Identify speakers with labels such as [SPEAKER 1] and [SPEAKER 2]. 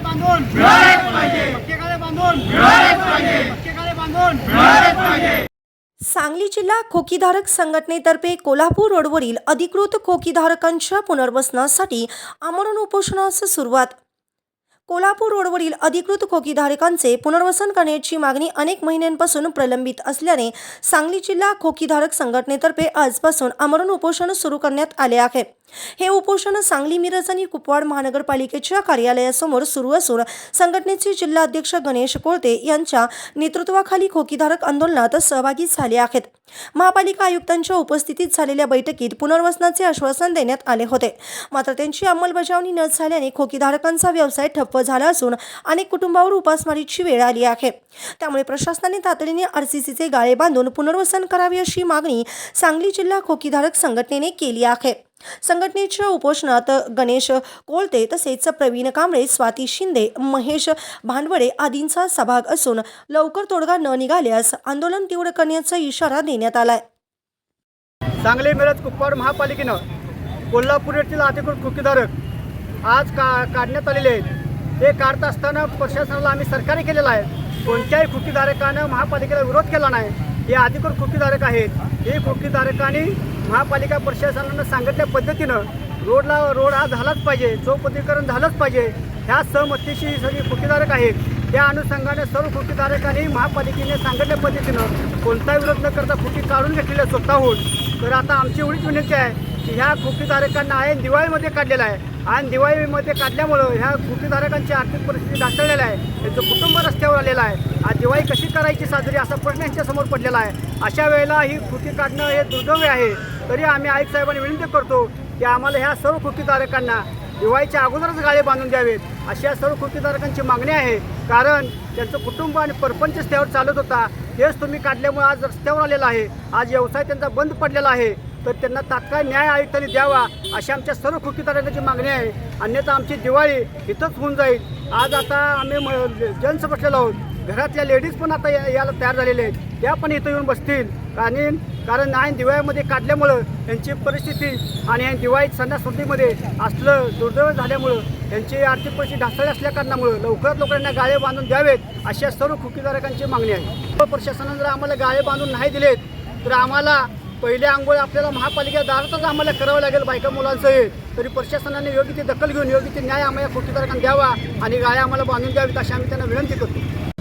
[SPEAKER 1] बांधून. पक्के पक्के पक्के सांगली जिल्हा खोकीधारक संघटनेतर्फे कोल्हापूर रोडवरील अधिकृत खोकीधारकांच्या पुनर्वसनासाठी आमरण उपोषणास सुरुवात. कोल्हापूर रोडवरील अधिकृत खोकीधारकांचे पुनर्वसन करण्याची मागणी अनेक महिन्यांपासून प्रलंबित असल्याने सांगली जिल्हा खोकीधारक संघटनेतर्फे आजपासून आमरण उपोषण सुरू करण्यात आले आहे. हे उपोषण सांगली मिरज आणि कुपवाड महानगरपालिकेच्या कार्यालयासमोर सुरू असून संघटनेचे जिल्हा अध्यक्ष गणेश कोळते यांच्या नेतृत्वाखाली खोकीधारक आंदोलनात सहभागी झाले आहेत. महापालिका आयुक्तांच्या उपस्थितीत झालेल्या बैठकीत पुनर्वसनाचे आश्वासन देण्यात आले होते. मात्र त्यांची अंमलबजावणी न झाल्याने खोकीधारकांचा व्यवसाय ठप्प झाला असून अनेक कुटुंबावर उपासमारीची वेळ आली आहे. त्यामुळे प्रशासनाने तातडीने आरसीसीचे गाळे बांधून पुनर्वसन करावे अशी मागणी सांगली जिल्हा खोकीधारक संघटनेने केली आहे. संघटनेच्या उपोषणात गणेश कोळते तसेच प्रवीण कांबळे स्वाती शिंदे महेश भांडवडे आदींचा सहभाग असून लवकर तोडगा न निघाल्यास आंदोलन तीव्र करण्याचा इशारा देण्यात आलाय.
[SPEAKER 2] सांगली मिरज कुपवाड महापालिकेनं कोल्हापूर येथील अधिकृत खुकीधारक आज का काढण्यात आलेले आहेत. हे काढत असताना प्रशासनाला आम्ही सरकारी केलेलं आहे. कोणत्याही खुकीधारकानं महापालिकेला विरोध केला नाही. हे अधिकृत खुकीधारक आहेत. हे खुकीधारकांनी महापालिका प्रशासनानं सांगितल्या पद्धतीनं रोडला रोड हा झालाच पाहिजे चौपदीकरण झालंच पाहिजे. ह्या सहमतीशी सगळी खुकीधारक आहेत. त्या अनुषंगाने सर्व खुकीधारकांनी महापालिकेने सांगितल्या पद्धतीनं कोणता विरोध न करता खुकी काढून घेतलेल्या स्वतःहून. तर आता आमची एवढीच विनंती आहे की ह्या खुकीधारकांना आहे दिवाळीमध्ये काढलेला आहे. आणि दिवाळीमध्ये काढल्यामुळं ह्या कृतीधारकांची आर्थिक परिस्थिती दाखवलेली आहे. त्यांचं कुटुंब रस्त्यावर आलेलं आहे. आणि दिवाळी कशी करायची साजरी असा प्रश्न यांच्यासमोर पडलेला आहे. अशा वेळेला ही कृती काढणं हे दुर्दैवी आहे. तरी आम्ही आईक साहेबांनी विनंती करतो की आम्हाला ह्या सर्व कृतीधारकांना दिवाळीच्या अगोदरच गाळे बांधून द्यावेत. अशा सर्व कृतीधारकांची मागणी आहे. कारण त्यांचं कुटुंब आणि परपंच रस्त्यावर चालत होता. हेच तुम्ही काढल्यामुळे आज रस्त्यावर आलेला आहे. आज व्यवसाय त्यांचा बंद पडलेला आहे. तर त्यांना तात्काळ न्याय आयुक्तांनी द्यावा अशी आमच्या सर्व खुकीधारकांची मागणी आहे. अन्यथा आमची दिवाळी इथंच होऊन जाईल. आज आता आम्ही म- बसलेलो आहोत. घरातल्या लेडीज पण आता या- याला तयार झालेल्या आहेत. त्या पण इथं येऊन बसतील. आणि कारण नाही दिवाळीमध्ये काढल्यामुळं यांची परिस्थिती आणि या दिवाळी सणासुदीमध्ये असलं दुर्दैव झाल्यामुळं यांची आर्थिक परिस्थिती ढासळली असल्याकारणामुळं लवकरात लवकर यांना गाळे बांधून द्यावेत अशा सर्व खुकीधारकांची मागणी आहे. प्रशासनानं जर आम्हाला गाळे बांधून नाही दिलेत तर आम्हाला पहिले आंघोळ आपल्याला महापालिका दारातच आम्हाला करावं लागेल बायका मुलांचं तरी प्रशासनाने योग्य ती दखल घेऊन योग्य ते न्याय आम्हाला खुकीधारकांना द्यावा आणि गाय आम्हाला बांधून द्यावीत अशी आम्ही त्यांना विनंती करतो.